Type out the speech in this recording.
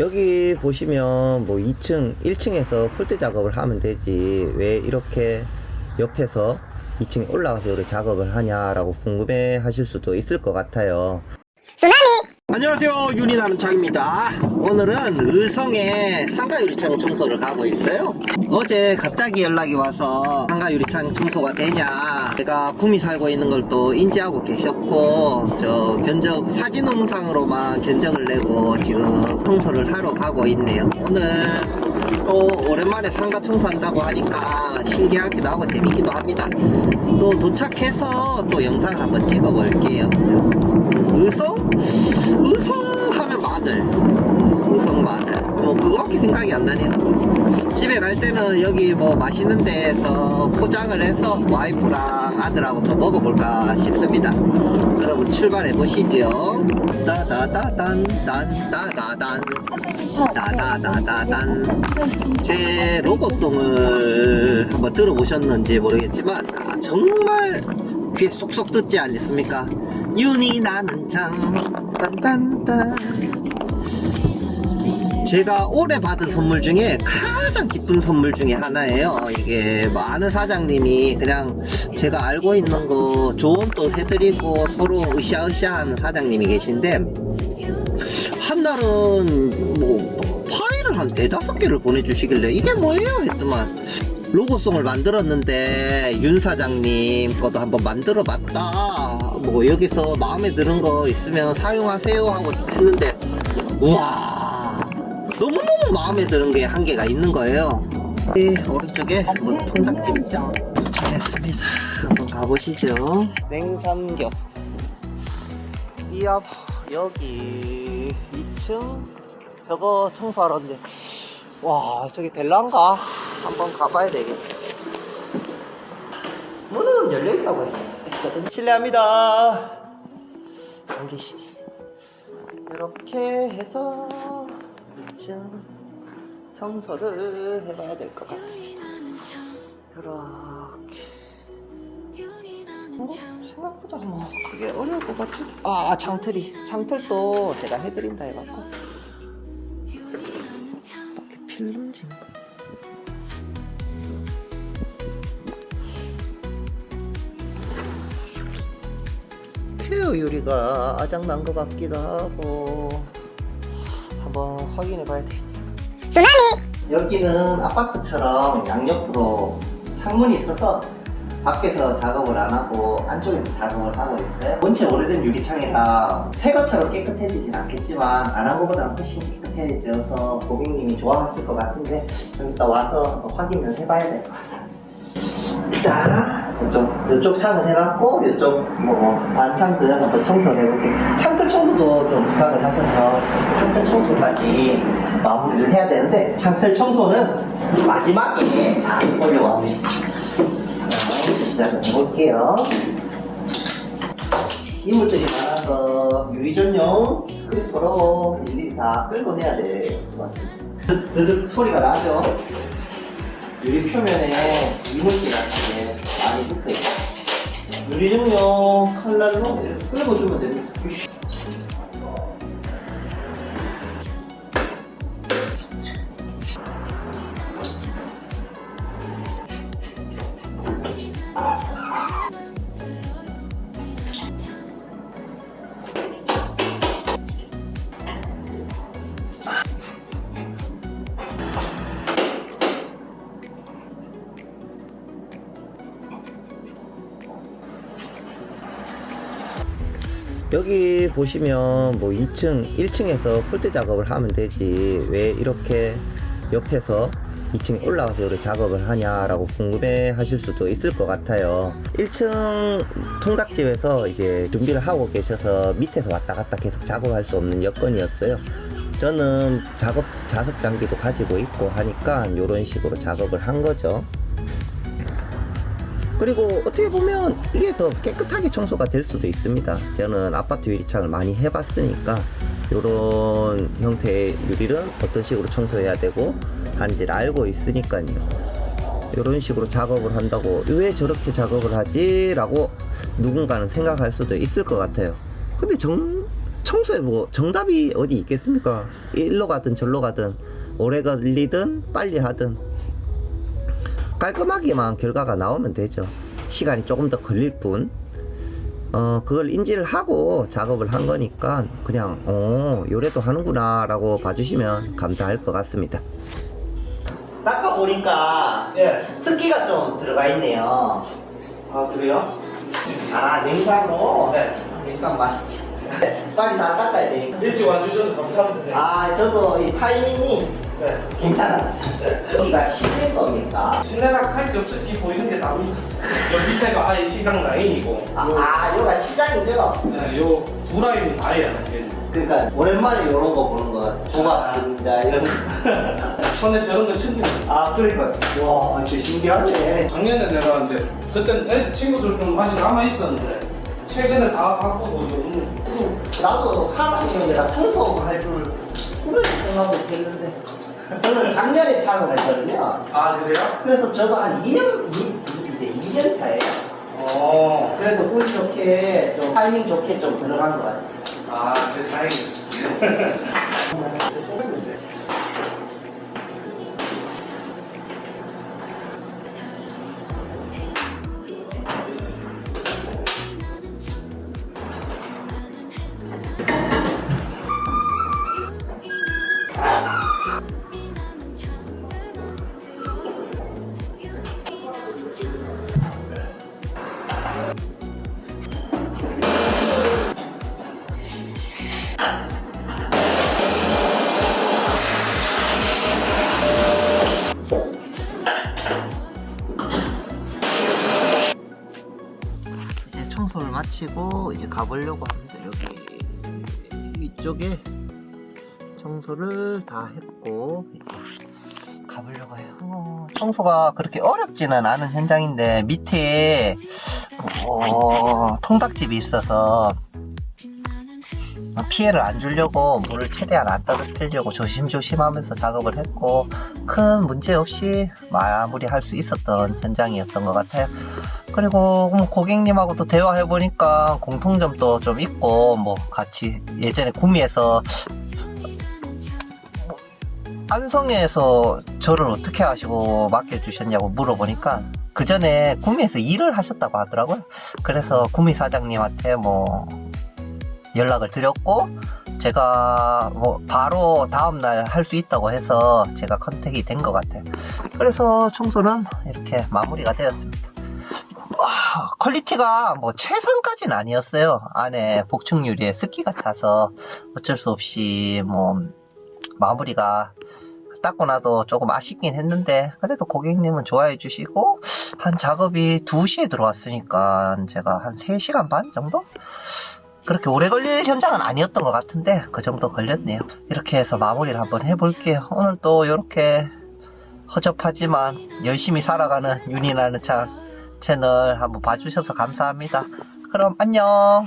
여기 보시면 뭐 2층, 1층에서 폴대 작업을 하면 되지 왜 이렇게 옆에서 2층에 올라가서 이렇게 작업을 하냐라고 궁금해 하실 수도 있을 것 같아요. 안녕하세요. 윤이나는 창입니다. 오늘은 의성에 상가 유리창 청소를 가고 있어요. 어제 갑자기 연락이 와서 상가 유리창 청소가 되냐. 제가 구미 살고 있는 걸 또 인지하고 계셨고 저 견적 사진 영상으로만 견적을 내고 지금 청소를 하러 가고 있네요. 오늘 또 오랜만에 상가 청소한다고 하니까 신기하기도 하고 재밌기도 합니다. 또 도착해서 또 영상을 한번 찍어 볼게요 의성? 의성 하면 마늘. 의성 마늘. 뭐 그거밖에 생각이 안 나네요. 집에 갈 때는 여기 뭐 맛있는 데에서 포장을 해서 와이프랑 아들하고 또 먹어볼까 싶습니다. 여러분 출발해 보시죠 따다다단 딴따다단. 따다다다단. 제 로고송을 한번 들어보셨는지 모르겠지만 아, 정말 귀에 쏙쏙 듣지 않습니까? 윤이 나는 장. 딴딴딴. 제가 올해 받은 선물 중에 가장 기쁜 선물 중에 하나예요. 이게 뭐 아는 사장님이 그냥 제가 알고 있는 거 조언도 해드리고 서로 으쌰으쌰하는 사장님이 계신데 한 날은 뭐 파일을 한 대다섯 개를 보내주시길래 이게 뭐예요? 했더만 로고송을 만들었는데 윤 사장님 것도 한번 만들어 봤다 뭐 여기서 마음에 드는 거 있으면 사용하세요 하고 했는데 우와 너무너무 마음에 드는 게 한 개가 있는 거예요. 이 오른쪽에 뭐 통닭집 있죠? 도착했습니다. 한번 가보시죠. 냉삼겹. 이 앞 여기 2층? 저거 청소하러 왔는데 와 저기 될란가? 한번 가봐야 되겠네. 문은 열려있다고 했 거든. 실례합니다. 안 계시네 이렇게 해서 2층 청소를 해봐야 될 것 같습니다. 이렇게. 뭐 생각보다 뭐 그게 어려울 것 같은 아, 아 장틀이. 장틀도 제가 해드린다 해갖고 페어 유리가 아작난 것 같기도 하고 한번 확인해 봐야 되겠다 여기는 아파트처럼 양옆으로 창문이 있어서 밖에서 작업을 안 하고 안쪽에서 작업을 하고 있어요. 원체 오래된 유리창이라 새 것처럼 깨끗해지진 않겠지만 안 한 것보다는 훨씬 깨끗해져서 고객님이 좋아하실 것 같은데 좀 이따 와서 한번 확인을 해봐야 될 것 같아요. 일단 이쪽, 이쪽 창을 해놨고 이쪽 뭐 안창들 한번 청소를 해볼게요. 창틀 청소도 좀 부탁을 하셔서 창틀 청소까지 마무리를 해야 되는데 창틀 청소는 마지막에 다. 자, 시작을 해볼게요. 이물들이 많아서 유리 전용 스크래퍼로 일일이 다 끌어내야 될 것 같습니다. 드- 드득 소리가 나죠? 유리 표면에 이물질 같은 게 많이 붙어 있고 유리 전용 칼날로 끌어주면 됩니다. 여기 보시면 뭐 2층, 1층에서 폴대 작업을 하면 되지. 왜 이렇게 옆에서 2층에 올라가서 이렇게 작업을 하냐라고 궁금해 하실 수도 있을 것 같아요. 1층 통닭집에서 이제 준비를 하고 계셔서 밑에서 왔다 갔다 계속 작업할 수 없는 여건이었어요. 저는 작업 자석 장비도 가지고 있고 하니까 이런 식으로 작업을 한 거죠 그리고 어떻게 보면 이게 더 깨끗하게 청소가 될 수도 있습니다. 저는 아파트 유리창을 많이 해봤으니까 이런 형태의 유리는 어떤 식으로 청소해야 되고 하는지를 알고 있으니까요. 이런 식으로 작업을 한다고 왜 저렇게 작업을 하지? 라고 누군가는 생각할 수도 있을 것 같아요. 근데 정 청소에 뭐 정답이 어디 있겠습니까? 일로 가든 절로 가든 오래 걸리든 빨리 하든 깔끔하게만 결과가 나오면 되죠. 시간이 조금 더 걸릴 뿐. 어, 그걸 인지를 하고 작업을 한 거니까 그냥 어, 요래도 하는구나 라고 봐주시면 감사할 것 같습니다. 닦아보니까 예. 습기가 좀 들어가 있네요. 아 그래요? 아, 냉장고? 네. 냉장 맛있죠. 빨리 다 닦아야 되니까. 일찍 와주셔서 감사합니다. 아, 저도 이 타이밍이 네. 괜찮았어요. 여기가 실내 겁니까? 신내락 할게 없어. 이 보이는 게 답니다. 여 밑에가 아예 시장 라인이고, 아, 요, 아 여기가 시장이죠? 네, 요두 라인이 다예요. 그러니까 오랜만에 이런 거 보는 거 조각 진짜 이런 거. 전에 저런 거 처음 아 그러니까 와 진짜 신기하네 작년에 내가 근데 그땐 애 친구들 좀 맛이 남아 있었는데 최근에 다 바꾸고 요즘 나도 사람이면 내가 청소할 줄 꿈에도 생각 못했는데 저는 작년에 창을 했거든요 아 그래요? 그래서 저도 한 2년 2, 이제 2년 차예요 어. 그래도 운 좋게 좀 타이밍 좋게 좀 들어간 것 같아요 아, 그 다행이네. 이제 청소를 마치고 이제 가보려고 합니다. 여기 위쪽에 청소를 다 했고 이제 가보려고 해요. 어, 청소가 그렇게 어렵지는 않은 현장인데 밑에 어, 통닭집이 있어서 피해를 안 주려고 물을 최대한 안 떨어뜨리려고 조심조심 하면서 작업을 했고 큰 문제 없이 마무리할 수 있었던 현장이었던 것 같아요. 그리고 뭐 고객님하고도 대화해 보니까 공통점도 좀 있고 뭐 같이 예전에 구미에서 뭐 안성에서 저를 어떻게 하시고 맡겨주셨냐고 물어보니까 그 전에 구미에서 일을 하셨다고 하더라고요. 그래서 구미 사장님한테 뭐 연락을 드렸고 제가 뭐 바로 다음날 할 수 있다고 해서 제가 컨택이 된 것 같아요. 그래서 청소는 이렇게 마무리가 되었습니다. 와, 퀄리티가 뭐 최선까지는 아니었어요. 안에 복층 유리에 습기가 차서 어쩔 수 없이 뭐 마무리가 닦고 나도 조금 아쉽긴 했는데 그래도 고객님은 좋아해 주시고 한 작업이 2시에 들어왔으니까 제가 한 3시간 반 정도? 그렇게 오래 걸릴 현장은 아니었던 것 같은데 그 정도 걸렸네요. 이렇게 해서 마무리를 한번 해볼게요. 오늘 또 이렇게 허접하지만 열심히 살아가는 윤이라는 차 채널 한번 봐주셔서 감사합니다. 그럼 안녕.